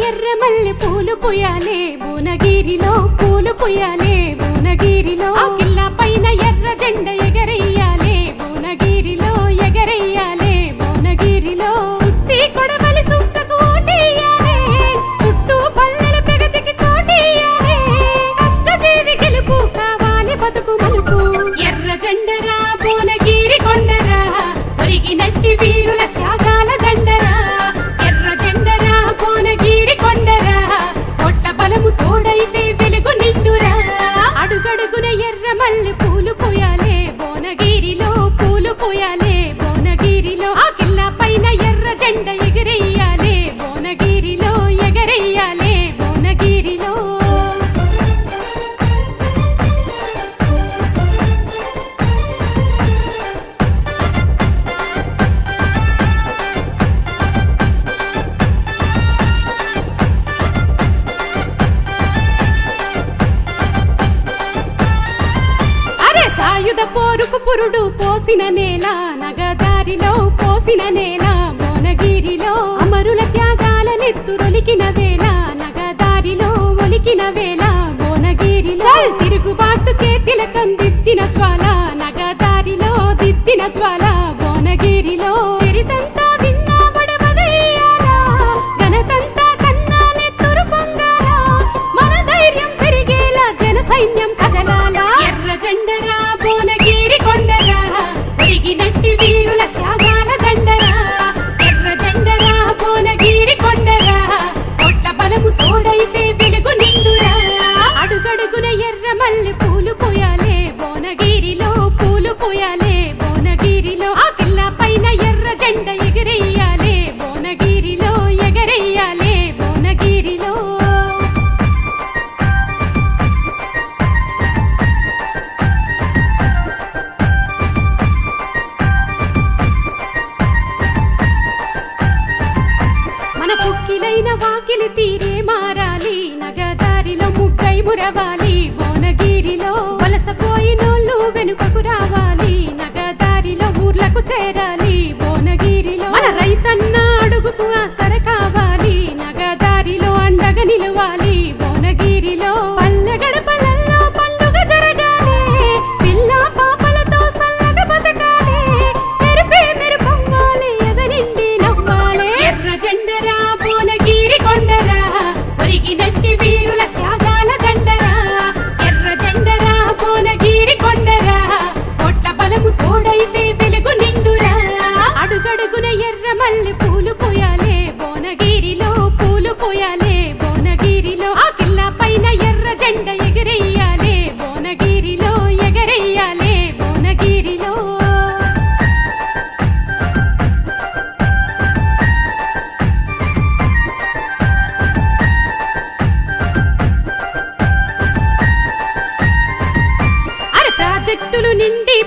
ఎర్ర మల్లె పూలు పుయ్యాలే భువనగిరిలో పూలు పుయ్యాలే భువనగిరిలో ఆ కిల్లా పైన ఎర్ర జెండ ఎగరెయ్యాలే భువనగిరిలో ఎగరెయ్యాలే భువనగిరిలో సుత్తి కొడవలి సుక్కకు ఓటేయాలే చుట్టూ పల్లెల ప్రగతికి చోటేయాలే కష్టజీవి గెలుపు కావాలి బతుకు మలుపు. ఎర్ర జెండరా భువనగిరి కొండరా ఒరిగినట్టి వీరుల త్యాగ పురుడు పోసిన నేల నగదారిలో పోసిన నేల భువనగిరిలో అమరుల త్యాగాల నెత్తురొలికిన వేళ నగదారిలో ఒలికిన వేళ భువనగిరిలో తిరుగుబాటుకే తిలకం దిద్దిన జ్వాల నగదారిలో దిద్దిన జ్వాల భువనగిరిలో చరితంతా సైన్యం కదలాలా? ఎర్ర జెండరా పోయాలే భువనగిరిలో ఆ కిల్ల పైన ఎర్ర జెండ ఎగిరెయ్యాలే భువనగిరిలో ఎగరేయాలే భువనగిరిలో. మన పుక్కిలైన వాకిలి తీరే మారాలి నగదారిలో ముగ్గై మురవాలి భువనగిరిలో వలసపోయినోళ్ళు వెనుకకు రావాలి. చేరాలి భువనగిరిలో. మన రైతన్న అడుగుకు ఆశ పూలు పోయాలే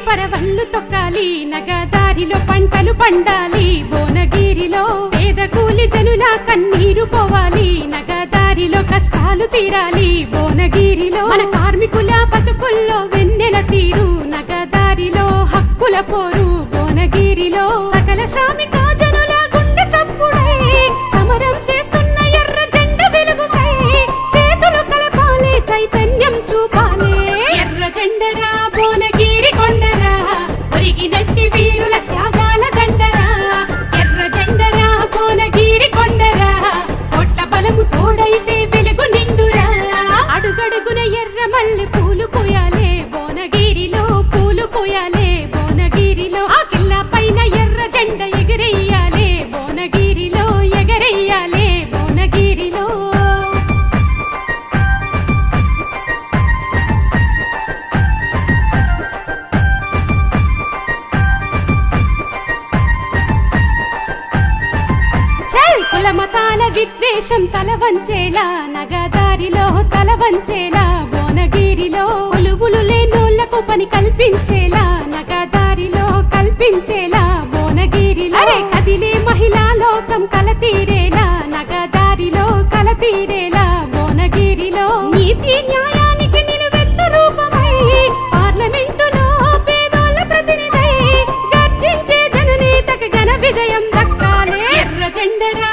పరవళ్ళు తొక్కాలి నగదారిలో పంటలు పండాలి భువనగిరిలో పేద కూలి జనుల కన్నీరు పోవాలి నగదారిలో కష్టాలు తీరాలి భువనగిరిలో మన కార్మికుల బతుకుల్లో వెన్నెల తీరు నగదారిలో హక్కుల పోరు భువనగిరిలో సకల శ్రామిక కుల మతాల విద్వేషం తల వంచేలా నగదారిలో తల వంచేలా భువనగిరిలో ఒలువులు లేనోళ్ళకు పని కల్పించేలా నగదారిలో కల్పించేలా భువనగిరిలో కదిలే మహిళా లోకం కలతీరేలా నగదారిలో కలతీరేలా భువనగిరిలో నీతి న్యాయానికి నిలువెత్తు రూపమై పార్లమెంటు పేదోళ్ళ గర్జించే జననేతకు విజయం దక్కాలే. ప్రజెండరా